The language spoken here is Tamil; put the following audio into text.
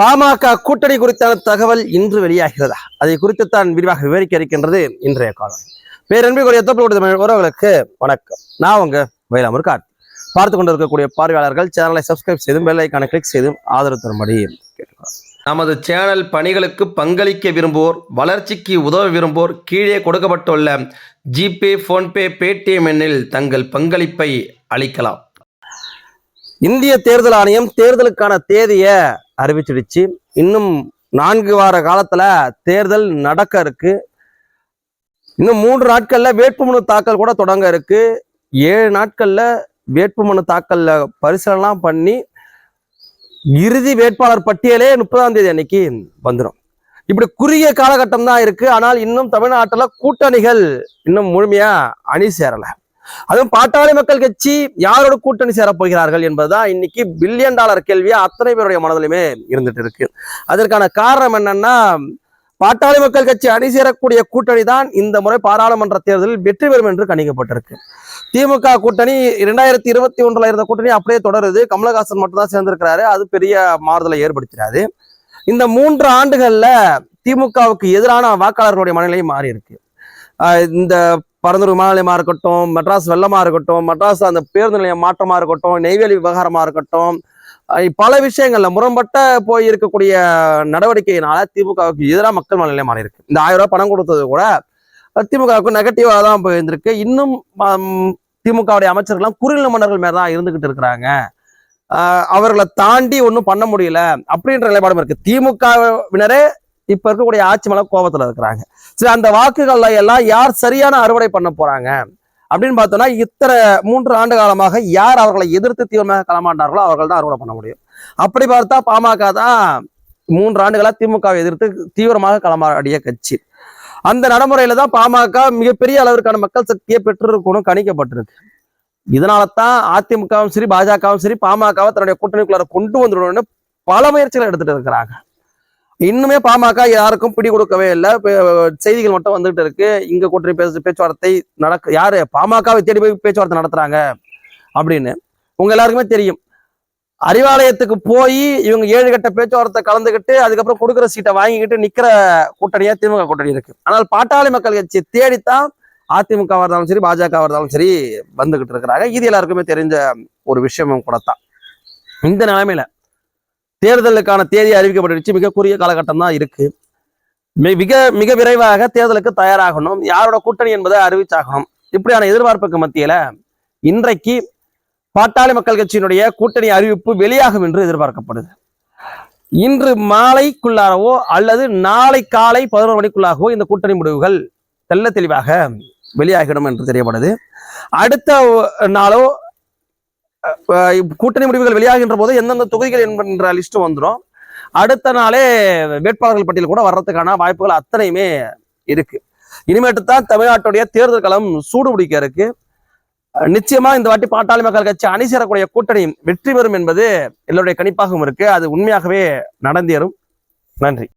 பாமக கூட்டணி குறித்தான தகவல் இன்று வெளியாகிறதா? அதை குறித்து தான் விரிவாக விவரிக்க இருக்கின்றது இன்றைய காலம் பேரன்பிற்குரிய தொழில் உறவுகளுக்கு வணக்கம். நான் உங்க வயலாமூர் கார்த்தி. பார்த்து கொண்டிருக்கக்கூடிய பார்வையாளர்கள் சேனலை சப்ஸ்கிரைப் செய்தும் பெல் ஐக்கானை கிளிக் செய்தும் ஆதரவு தரும்படி கேட்டுக்கிறோம் நமது சேனல் பணிகளுக்கு பங்களிக்க விரும்புவோர் வளர்ச்சிக்கு உதவ விரும்புவோர் கீழே கொடுக்கப்பட்டுள்ள ஜிபே ஃபோன்பே பேடிஎம் எண்ணில் தங்கள் பங்களிப்பை அளிக்கலாம். இந்திய தேர்தல் ஆணையம் தேர்தலுக்கான தேதியை அறிவிச்சிடுச்சு. இன்னும் நான்கு வார காலத்துல தேர்தல் நடக்க இருக்கு. இன்னும் மூன்று நாட்கள்ல வேட்புமனு தாக்கல் கூட தொடங்க இருக்கு. ஏழு நாட்கள்ல வேட்புமனு தாக்கல்ல பரிசீலனைலாம் பண்ணி இறுதி வேட்பாளர் பட்டியலே முப்பதாம் தேதி அன்னைக்கு வந்துடும் இப்படி குறுகிய காலகட்டம் தான் இருக்கு. ஆனால் இன்னும் தமிழ்நாட்டில் கூட்டணிகள் இன்னும் முழுமையா அணி சேரலை. அதுவும் பாட்டாளி மக்கள் கட்சி யாரோட கூட்டணி சேரப்போகிறார்கள் என்பதுதான் இன்னைக்கு பில்லியன் டாலர் கேள்வியா அத்தனை பேருடைய மனதிலுமே இருந்துட்டு இருக்கு. அதற்கான காரணம் என்னன்னா பாட்டாளி மக்கள் கட்சி அணி சேரக்கூடிய கூட்டணி தான் இந்த முறை பாராளுமன்ற தேர்தலில் வெற்றி பெறும் என்று கணிக்கப்பட்டிருக்கு. திமுக கூட்டணி இரண்டாயிரத்தி இருபத்தி ஒன்றுல இருந்த கூட்டணி அப்படியே தொடருது. கமலஹாசன் மட்டும்தான் சேர்ந்திருக்கிறாரு. அது பெரிய மாறுதலை ஏற்படுத்தினாரு இந்த மூன்று ஆண்டுகள்ல திமுகவுக்கு எதிரான வாக்காளர்களுடைய மனநிலை மாறி இருக்கு இந்த பரந்தூர் விமான நிலையமாக இருக்கட்டும் மெட்ராஸ் வெள்ளமாக இருக்கட்டும் மெட்ராஸ் அந்த பேருந்து நிலையம் மாற்றமாக இருக்கட்டும் நெய்வேலி விவகாரமாக இருக்கட்டும் பல விஷயங்களில் முரண்பட்ட போய் இருக்கக்கூடிய நடவடிக்கையினால திமுகவுக்கு எதிராக மக்கள் மனநிலை மாறி இருக்கு இந்த ஆயிரம் ரூபாய் பணம் கொடுத்தது கூட திமுகவுக்கு நெகட்டிவாக தான் போயிருந்திருக்கு. இன்னும் திமுகவுடைய அமைச்சர்கள்லாம் குறுநில மன்னர்கள் மேலே தான் இருந்துகிட்டு இருக்கிறாங்க. அவர்களை தாண்டி ஒன்றும் பண்ண முடியல. அப்படின்ற நிலைப்பாடும் இருக்கு. திமுகவினரே இப்ப இருக்கக்கூடிய ஆட்சி மேல கோபத்துல இருக்கிறாங்க. சரி அந்த வாக்குகள்ல எல்லாம் யார் சரியான அறுவடை பண்ண போறாங்க? அப்படின்னு பார்த்தோம்னா இத்தனை மூன்று ஆண்டு காலமாக யார் அவர்களை எதிர்த்து தீவிரமாக களமாண்டார்களோ அவர்கள் தான் அறுவடை பண்ண முடியும். அப்படி பார்த்தா பாமக தான் மூன்று ஆண்டுகளா திமுகவை எதிர்த்து தீவிரமாக களமாடிய கட்சி. அந்த நடைமுறையில தான் பாமக மிகப்பெரிய அளவிற்கான மக்கள் சக்தியை பெற்றிருக்கணும் கணிக்கப்பட்டிருக்கு. இதனால தான் அதிமுகவும் சரி பாஜகவும் சரி பாமகவை தன்னுடைய கூட்டணிக்குள்ளார கொண்டு வந்துடணும்னு பல முயற்சிகளை எடுத்துட்டு இருக்கிறாங்க. இன்னுமே பாமக யாருக்கும் பிடி கொடுக்கவே இல்லை. செய்திகள் மட்டும் வந்துகிட்டு இருக்கு. இங்க கூட்டணி பேச பேச்சுவார்த்தை நடக்க யாரு? பாமகவை தேடி போய் பேச்சுவார்த்தை நடத்துறாங்க அப்படின்னு உங்க எல்லாருக்குமே தெரியும். அறிவாலயத்துக்கு போய் இவங்க ஏழு கட்ட பேச்சுவார்த்தை கலந்துக்கிட்டு அதுக்கப்புறம் கொடுக்குற சீட்டை வாங்கிக்கிட்டு நிக்கிற கூட்டணியா திமுக கூட்டணி இருக்கு. ஆனால் பாட்டாளி மக்கள் கட்சி தேடித்தான் அதிமுக இருந்தாலும் சரி பாஜக இருந்தாலும் சரி வந்துகிட்டு இருக்கிறாங்க. இது எல்லாருக்குமே தெரிஞ்ச ஒரு விஷயமும் கூட தான் இந்த நிலைமையில தேர்தலுக்கான தேதி அறிவிக்கப்பட்டுருச்சு. மிக குறுகிய காலகட்டம் தான் இருக்கு. மிக மிக விரைவாக தேர்தலுக்கு தயாராகணும். யாரோட கூட்டணி என்பதை அறிவிச்சாகணும். இப்படியான எதிர்பார்ப்புக்கு மத்தியில இன்றைக்கு பாட்டாளி மக்கள் கட்சியினுடைய கூட்டணி அறிவிப்பு வெளியாகும் என்று எதிர்பார்க்கப்படுது. இன்று மாலைக்குள்ளாகவோ அல்லது நாளை காலை பதினோரு மணிக்குள்ளாகவோ இந்த கூட்டணி முடிவுகள் தெள்ள தெளிவாக வெளியாகிடும் என்று தெரியப்படுது. அடுத்த நாளோ கூட்டணி முடிவுகள் வெளியாகின்ற போது எந்தெந்த தொகுதிகள் என்கின்ற லிஸ்ட் வந்துடும் அடுத்த நாளே வேட்பாளர்கள் பட்டியல் கூட வர்றதுக்கான வாய்ப்புகள் அத்தனையுமே இருக்கு. இனிமேட்டு தான் தமிழ்நாட்டுடைய தேர்தல் களம் சூடு பிடிக்க இருக்கு. நிச்சயமா இந்த வாட்டி பாட்டாளி மக்கள் கட்சி அணி சேரக்கூடிய கூட்டணி வெற்றி பெறும் என்பது எல்லோருடைய கணிப்பாகவும் இருக்கு. அது உண்மையாகவே நடந்தேறும். நன்றி.